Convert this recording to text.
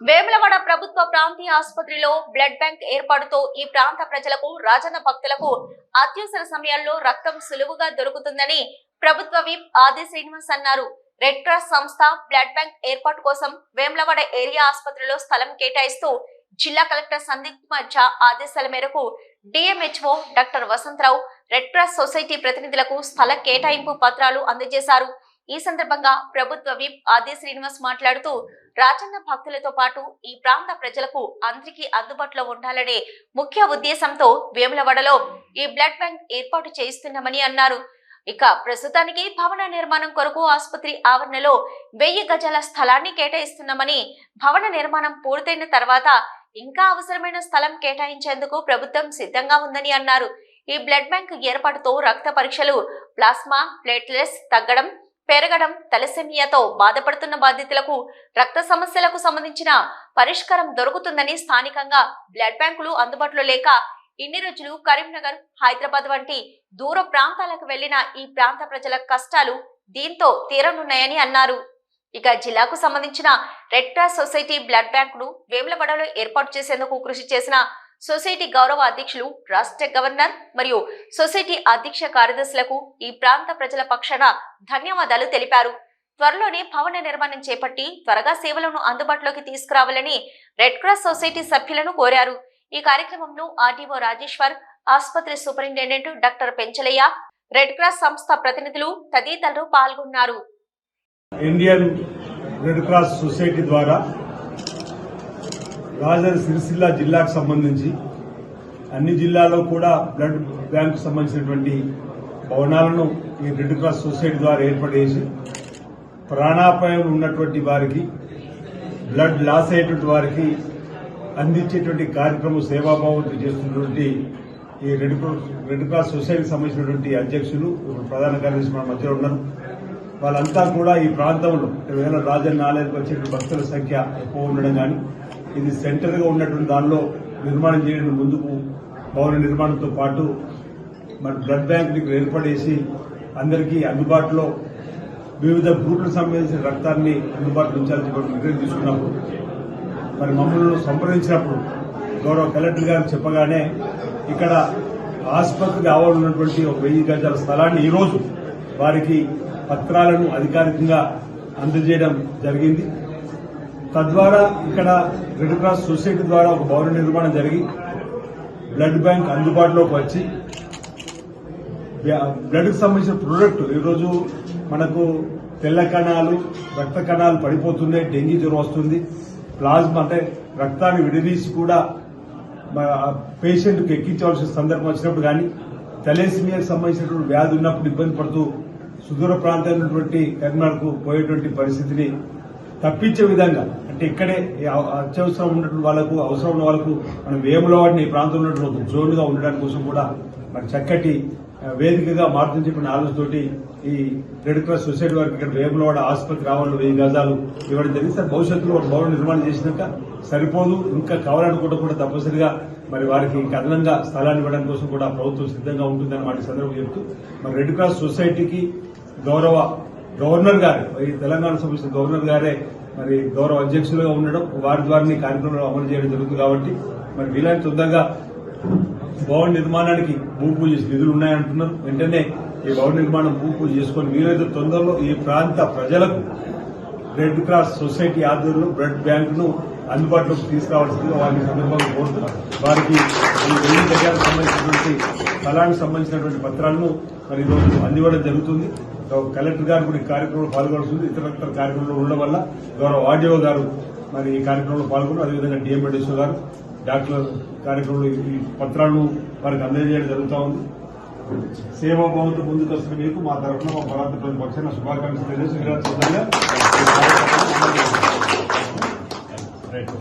వేములవాడ ప్రభుత్వ ప్రాంతీయ ఆసుపత్రిలో బ్లడ్ బ్యాంక్ ఏర్పాటుతో ఈ ప్రాంత ప్రజలకు రాజన్న భక్తులకు అత్యవసర సమయాల్లో రక్తం సులువుగా దొరుకుతుందని ప్రభుత్వ విప్ ఆది శ్రీనివాస్ అన్నారు. రెడ్ క్రాస్ సంస్థ బ్లడ్ బ్యాంక్ ఏర్పాటు కోసం వేములవాడ ఏరియా ఆసుపత్రిలో స్థలం కేటాయిస్తూ జిల్లా కలెక్టర్ సందీప్ కుమార్ ఝా ఆదేశాల మేరకు DMHO doctor Vasantharao red cross society ప్రతినిధులకు స్థల కేటాయింపు పత్రాలు అందజేశారు. ఈ సందర్భంగా ప్రభుత్వ విప్ ఆది శ్రీనివాస్ మాట్లాడుతూ రాజన్న భక్తులతో పాటు ఈ ప్రాంత ప్రజలకు అందరికీ అందుబాటులో ఉండాలనే ముఖ్య ఉద్దేశంతో వేములవాడలో ఈ బ్లడ్ బ్యాంక్ ఏర్పాటు చేయిస్తున్నామని అన్నారు. ఇక ప్రస్తుతానికి భవన నిర్మాణం కొరకు ఆసుపత్రి ఆవరణలో వెయ్యి గజాల స్థలాన్ని కేటాయిస్తున్నామని భవన నిర్మాణం పూర్తయిన తర్వాత ఇంకా అవసరమైన స్థలం కేటాయించేందుకు ప్రభుత్వం సిద్ధంగా ఉందని అన్నారు. ఈ బ్లడ్ బ్యాంక్ ఏర్పాటుతో రక్త పరీక్షలు ప్లాస్మా ప్లేట్లెట్స్ తగ్గడం పెరగడం తలసెమియాతో బాధపడుతున్న బాధితులకు రక్త సమస్యలకు సంబంధించిన పరిష్కారం దొరుకుతుందని స్థానికంగా బ్లడ్ బ్యాంకులు అందుబాటులో లేక ఇన్ని రోజులు కరీంనగర్ హైదరాబాద్ వంటి దూర ప్రాంతాలకు వెళ్ళిన ఈ ప్రాంత ప్రజల కష్టాలు దీంతో తీరనున్నాయని అన్నారు. ఇక జిల్లాకు సంబంధించిన రెడ్ క్రాస్ సొసైటీ బ్లడ్ బ్యాంకును వేములవాడలో ఏర్పాటు చేసేందుకు కృషి చేసిన సొసైటీ గౌరవ అధ్యక్షులు రాష్ట్ర గవర్నర్ మరియు సొసైటీ అధ్యక్ష కార్యదర్శులకు ఈ ప్రాంత ప్రజల పక్షాన ధన్యవాదాలు తెలిపారు. త్వరలోనే భవన నిర్మాణం చేపట్టి త్వరగా సేవలను అందుబాటులోకి తీసుకురావాలని రెడ్ క్రాస్ సొసైటీ సభ్యులను కోరారు. ఈ కార్యక్రమంలో ఆర్డీఓ రాజేశ్వర్ ఆసుపత్రి superintendent doctor Penchalaiah red cross సంస్థ ప్రతినిధులు తదితరులు పాల్గొన్నారు. ఇండియన్ రెడ్ క్రాస్ సొసైటీ ద్వారా రాజధాని సిరిసిల్ల జిల్లాకు సంబంధించి అన్ని జిల్లాలో కూడా బ్లడ్ బ్యాంక్ సంబంధించినటువంటి భవనాలను ఈ రెడ్ క్రాస్ సొసైటీ ద్వారా ఏర్పాటు చేసి ప్రాణాపాయం ఉన్నటువంటి వారికి బ్లడ్ లాస్ అయ్యేటువంటి వారికి అందించేటువంటి కార్యక్రమం సేవాభావంతో చేస్తున్నటువంటి ఈ రెడ్ క్రాస్ రెడ్ క్రాస్ సొసైటీకి సంబంధించినటువంటి అధ్యక్షులు ప్రధాన కార్యదర్శి మన మధ్యలో ఉన్నారు. వాళ్ళంతా కూడా ఈ ప్రాంతంలో వేల రాజన్న ఆలయానికి వచ్చేటువంటి భక్తుల సంఖ్య ఎక్కువ ఉండడం కానీ ఇది సెంటర్గా ఉన్నటువంటి దానిలో నిర్మాణం చేయడం ముందుకు భవన నిర్మాణంతో పాటు మరి బ్లడ్ బ్యాంక్ ఇక్కడ ఏర్పడేసి అందరికీ అందుబాటులో వివిధ గ్రూపులకు సంబంధించిన రక్తాన్ని అందుబాటులో ఉంచాల్సి నిర్ణయం తీసుకున్నప్పుడు మరి మమ్మల్ని సంప్రదించినప్పుడు గౌరవ కలెక్టర్ గారు చెప్పగానే ఇక్కడ ఆసుపత్రికి ఆవరణ ఒక వెయ్యి గజాల స్థలాన్ని ఈరోజు వారికి పత్రాలను అధికారికంగా అందజేయడం జరిగింది. తద్వారా ఇక్కడ రెడ్ క్రాస్ సొసైటీ ద్వారా ఒక భవన నిర్మాణం జరిగి బ్లడ్ బ్యాంక్ అందుబాటులోకి వచ్చి బ్లడ్కి సంబంధించిన ప్రొడక్ట్ ఈరోజు మనకు తెల్ల కణాలు రక్త కణాలు పడిపోతున్నాయి డెంగీ జ్వరం వస్తుంది. ప్లాజ్మా అంటే రక్తాన్ని విడదీసి కూడా పేషెంట్కి ఎక్కించవలసిన సందర్భం వచ్చినప్పుడు కానీ తెలేసిమియాకి సంబంధించినటువంటి వ్యాధి ఉన్నప్పుడు ఇబ్బంది పడుతూ సుదూర ప్రాంతాలైనటువంటి ఉన్నటువంటి పోయేటువంటి పరిస్థితిని తప్పించే విధంగా అంటే ఇక్కడే అత్యవసరం ఉన్నటువంటి వాళ్ళకు అవసరం ఉన్న వాళ్ళకు మనం వేములో వాటిని ఈ ప్రాంతంలో ఉన్నటువంటి ఒక జోన్ ఉండడానికి కోసం కూడా మరి చక్కటి వేదికగా మారుతుంది చెప్పిన ఆలోచనతోటి ఈ రెడ్ క్రాస్ సొసైటీ వారికి ఇక్కడ వేములవాడ ఆసుపత్రి రావాలని వెయ్యి గజాలు ఇవ్వడం జరిగింది. సార్ భవిష్యత్తులో ఒక భవన నిర్మాణం చేసినాక సరిపోదు ఇంకా కావాలనుకుంటే కూడా తప్పనిసరిగా మరి వారికి ఇంకా అదనంగా స్థలాన్ని ఇవ్వడం కోసం కూడా ప్రభుత్వం సిద్ధంగా ఉంటుందని వాటి సందర్భం చెప్తూ. మరి రెడ్ క్రాస్ సొసైటీకి గౌరవ గవర్నర్ గారు ఈ తెలంగాణ సంబంధించిన గవర్నర్ గారే మరి గౌరవ అధ్యక్షులుగా ఉండడం వారి ద్వారా ఈ కార్యక్రమంలో అమలు చేయడం జరుగుతుంది కాబట్టి మరి వీలైన తొందరగా భవన నిర్మాణానికి భూ పూజ నిధులు ఉన్నాయంటున్నారు. వెంటనే ఈ భవన నిర్మాణం భూ పూజ చేసుకొని వీలైతే తొందరలో ఈ ప్రాంత ప్రజలకు రెడ్ క్రాస్ సొసైటీ ఆధ్వర్యంలో బ్లడ్ బ్యాంక్ను అందుబాటులోకి తీసుకురావాల్సిందిగా వారిని సందర్భంగా కోరుతున్నారు వారికి ఈ వెయ్యి గజాలకు సంబంధించినటువంటి స్థలానికి సంబంధించినటువంటి పత్రాలను మరి ఈరోజు అందివ్వడం జరుగుతుంది. కలెక్టర్ గారు కూడా ఈ కార్యక్రమంలో పాల్గొనాల్సింది ఇతర కార్యక్రమంలో ఉండడం వల్ల గౌరవ ఆర్డీఓ గారు మరి ఈ కార్యక్రమంలో పాల్గొన్నారు. అదేవిధంగా డిఎంఎడ్ఎస్ గారు డాక్టర్ కార్యక్రమంలో ఈ పత్రాలను వారికి అందజేయడం జరుగుతూ ఉంది. సేవాభావంతో ముందుకు వస్తున్న మీకు మా తరఫున మా భారత ప్రతిపక్షాన శుభాకాంక్షలు తెలియజేసి రైట్